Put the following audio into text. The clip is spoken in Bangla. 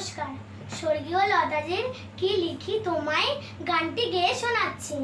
নমস্কার। স্বর্গীয় লতাজির কি লিখি তোমায় গানটি গেয়ে শোনাচ্ছি।